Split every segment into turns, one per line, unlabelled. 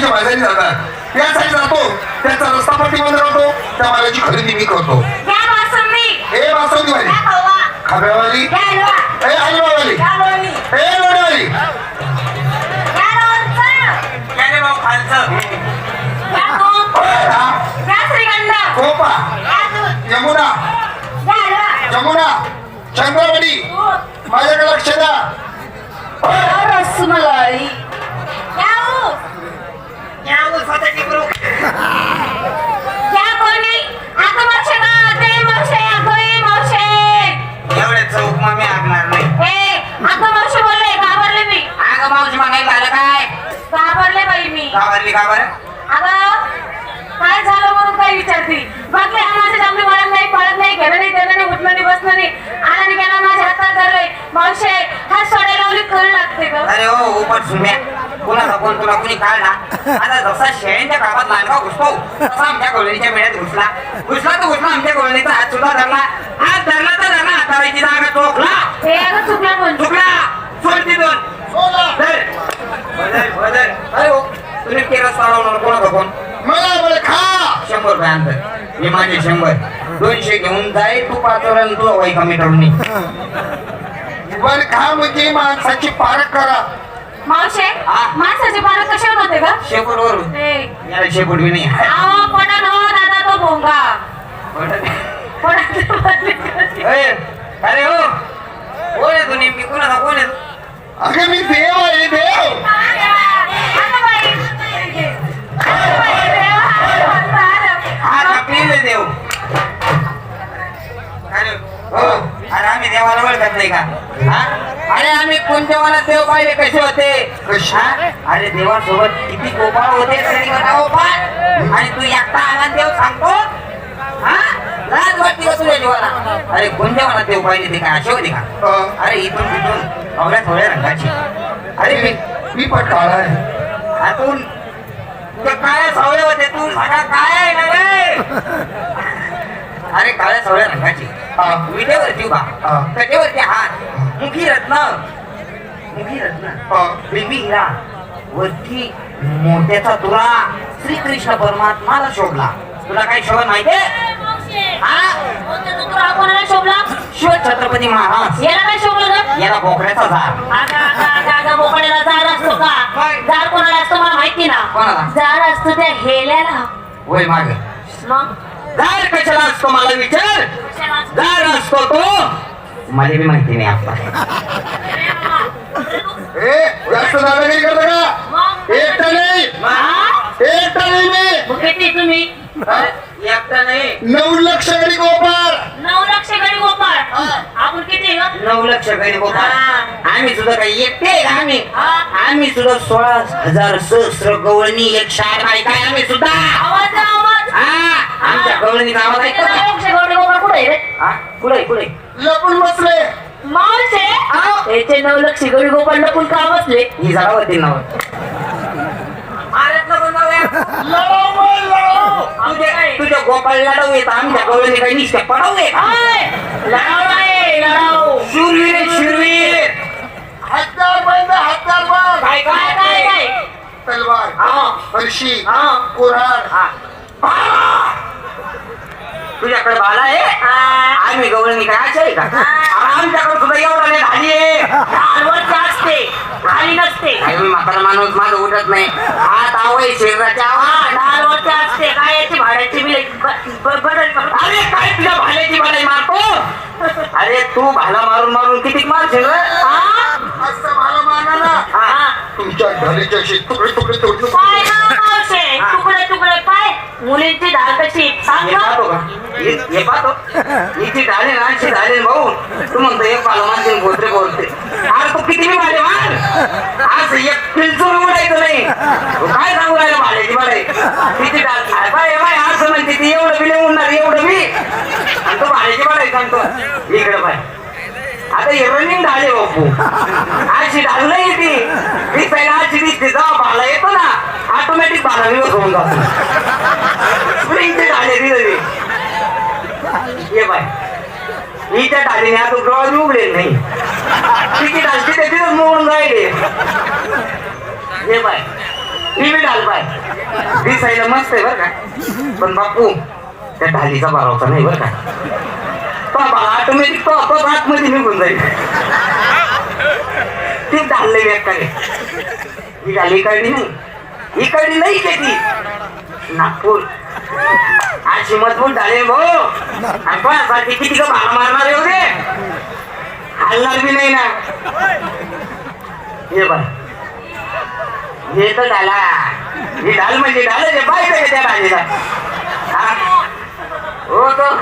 मातीच्या बाजारी जातात यासाठी जातो. त्याचा रस्ता बंद राहतो. त्या मालाची खरेदी मी करतो. हे वासवती वाली
हलवा.
हे
लोणी
हे लोणीवाली
घाबरले
अगं काय
झालं म्हणून काय विचारते? बघले हा माझ्या जांभी वळत नाही पळत नाही घेणं नाही देणं नाही उठणं नाही बसणं नाही. आणि गेला माझ्या हातात धरलंय. मावशे हात सोडायला लावली कळ लागते ग.
अरे हो उपट सुम्या कुणाचा कोण तुला कुणी काढला? आता जसा शेळ्यांच्या कामात लांडगा घुसतो तसा आमच्या कॉलनीच्या मेळ्यात घुसला. घुसला तर घुसला आमच्या कॉलनीचा हात सुद्धा धरला. हात धरला तर धरला हातावायची जागा चोखला.
हे अगं चुकलं म्हणतो
चुकला सोड तिथून
सोडा.
धर. बदल बदल अरे हो तुम्ही केरस चालवणार कोणाचा कोण
मला बरं खा.
शंभर रुपये अंतर हे माझे शंभर. दोनशे घेऊन जाय तू पाच वर आणि तुला वय कमी
बरं खा म्हणजे माणसाची पारख करा.
मावशे
हा?
माणसाचे पानं कसे होते ग?
शेपूट वरून.
हे
याला शेपूट बी नाही.
आवा पडा नो दादा तो भोंगा.
पटत नाही.
पडा बदली करते.
ए, अरे हो अरे आम्ही देवाला ओळखत नाही का? अरे आम्ही कोणत्या देवाला देव पाहिले कसे होते?
कसे?
अरे देवासोबत किती गोपाळ होते तरी होता गोपाळ आणि तू एकटा आला देव सांगतो? हा? लाज वाटते का तुझ्या देवाला? अरे कोणत्या मला देव पाहिले ते काय असे होते का? अरे इथून तिथून अवघ्या थोड्या रंगाची. अरे मी
मी पण काळा आहे.
आतून ते काळ्या सावळे होते तू सगळा काय अरे काळ्या सावळ्या रंगाची. विटेवरती उभा. कटेवरती हात मुखी रत्न मुखी रत्न. बेबी हिरा वरती मोत्याचा तुरा श्रीकृष्ण परमात्माला शोभला तुला काही शोभन माहितीये हा
कोणाला शोभला
शिव छत्रपती महाराज
याला काय शोभलं
याला बोकड्याचा झाड
बोकड्याला असतो का
काय?
झाड कोणाला असतो मला माहिती ना
कोणाला?
झाड असतो त्या हेल्याला
होय माग झाड कशाला असतो मला विचार? झाड असतो तो. मला बी माहिती नाही
ए जास्त दादागिरी करता का? एकटा नाही? एकटा नाही मी.
किती तुम्ही?
एकटा नाही.
नऊ लक्ष गडी गोपाळ.
नऊ लक्ष गडी गोपाळ. आपण किती?
नऊ लक्ष गडी गोपाळ. आम्ही सुद्धा काही एकटे आम्ही. आम्ही सुद्धा सोळा हजार सहस्र गवळणी एक शार आहे आम्ही सुद्धा. गवळणी गावात ऐकतो का?
कुठे आहे
कुठे
लपून बसले.
मावशे. याचे नऊ लक्ष गडी गोपाळ लपून का बसले?
ही झाडा होती नाव. तुझे तुझ्या येत आमच्या गवळणी काही निष्ठा पडव
आहे.
शूरवीर आहे, शूरवीर
हत्यार बंद हत्यार बंद.
काय
काय? काय काय?
तलवार
हा.
फरशी
हा.
कुऱ्हाड.
हा. तुझ्याकडे बाला आहे? आम्ही गवळणी काय असे आहे का? आमच्याकडे सुद्धा एवढा नाही झाली
असते. खाली नसते.
म्हातारा माणूस माझं उठत नाही. हात आवय
हा,
आवाज
डालवटची असते. काय याची भाड्याची बिल
अरे काय तुझ्या भाल्याची बालाई मारतो? अरे तू भाला मारून मारून किती मारशील रे?
असं मला माना ना?
हा.
तुमच्या असे तुकडे तुकडे तोडून
पाय ना मावशे तुकडे तुकडे पाय मुलींची डाळ कशी?
हे पाहतो इथे झाले हे पाहतो. ना अशी ढाले भाऊ तू म्हणतो एक पाला मारशील गोत्रे बोलते आज तू किती बी मार? आज एक पिलचूर उडायचं नाही. काय सांगू राहिलं भाड्याची बरे किती डाल बाय बाय आज म्हणते ती एवढं बी नाही उडणार एवढं मी. आणि तो भाड्याची बाळे सांगतो. इकडे बाय आता हे रनिंग झाले बापू. आजची ढाल नाही ती. दिसायला अशी दिसते जेव्हा भाला येतो ना. ऑटोमॅटिक भाला विरोध होऊन जातो. स्प्रिंगचे ढाले ये बाय. हिच्या ढालीने आता डोळा उघडेल नाही. तिची ढाल तिथे तिथेच मोडून राहिले. ये बाय. मी बी ढाल पाय दिसायला मस्त आहे बरं का. पण बापू त्या ढालीचा भरोसा नाही बरं का. तो बाला ऑटोमॅटिक तो आपोआप आतमध्ये निघून जाईल. ती ढालले बेकार ही ढाली इकडली नाही. इकडली नाही के ती. नागपूर. अशी मजबूत झाले भाऊ. आणि कोणासाठी किती का भाला मारणार आहे हो रे हलणार बी नाही ना. हे बघ. हे तर झाला. हे ढाल म्हणजे ढाल आहे बाय त्या ढालीला हो? तो.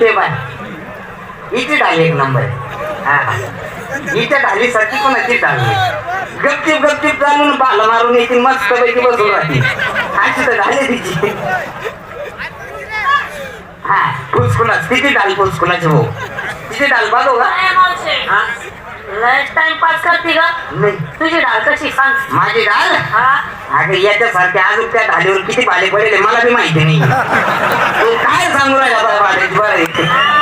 ते बाय इथे ढाली एक नंबर हा. इथे हिच्या ढालीसाठी कोणाची ढाली गपचिप गपचिप चालून बाला मारून येते मस्त पैकी बसून राहते. अशी तर ढाली तिची. हा फुसकुलाच किती डाल फुसकुलाचे भाऊ? तिची डाल बघू का? हा?
टाइमपास करते का?
नाही.
तुझी डाळ कशी? सांग.
माझी डाल
हा.
अगं याच्यासारख्या अजून त्या ढालीवर किती बाले पडेल हे मला बी माहिती नाही. तू काय सांगू राहिला बरं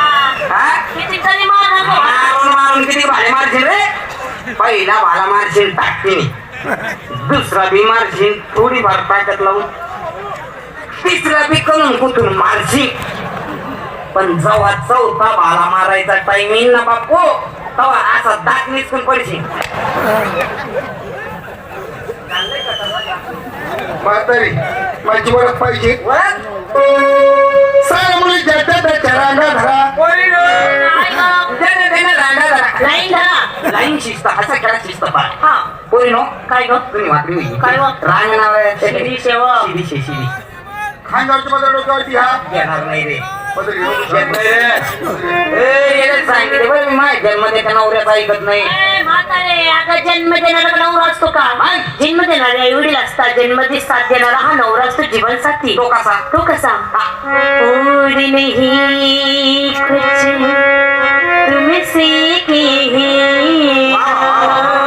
पहिला भाला मारशील टाकतीने दुसरा बी मारशील थोडी फार ताकद लावून. तिसरा बी करून कुठून मारशील पण जेव्हा चौथा भाला मारायचा टाइम येईल ना बापू तेव्हा असा दात निसकून पडशील.
म्हातारी माझी ओळख पाहिजे.
लाईन
शिस्त असं करा शिस्त
हा
पोरी नो
काय ग
तुम्ही वाकडी होई
काय व?
रांग नाव आहे
शिडी शेवा.
शिडी शे शिडी
खांद्यावरची माझ्या डोक्यावरती हा
घेणार नाही रे
पदरी
घेत नाही रे ए, याला सांगितले बरं मी माझ्या जन्म नवऱ्याचा ऐकत नाही
ए, म्हातारे अगं जन्म देणारा नवरा असतो का. जन्म देणारे आई वडील असतात जन्मदिन साथ देणारा हा नवरा असतो जीवन साथी
तो कसा
तो कसा नहीं तुमसे की है।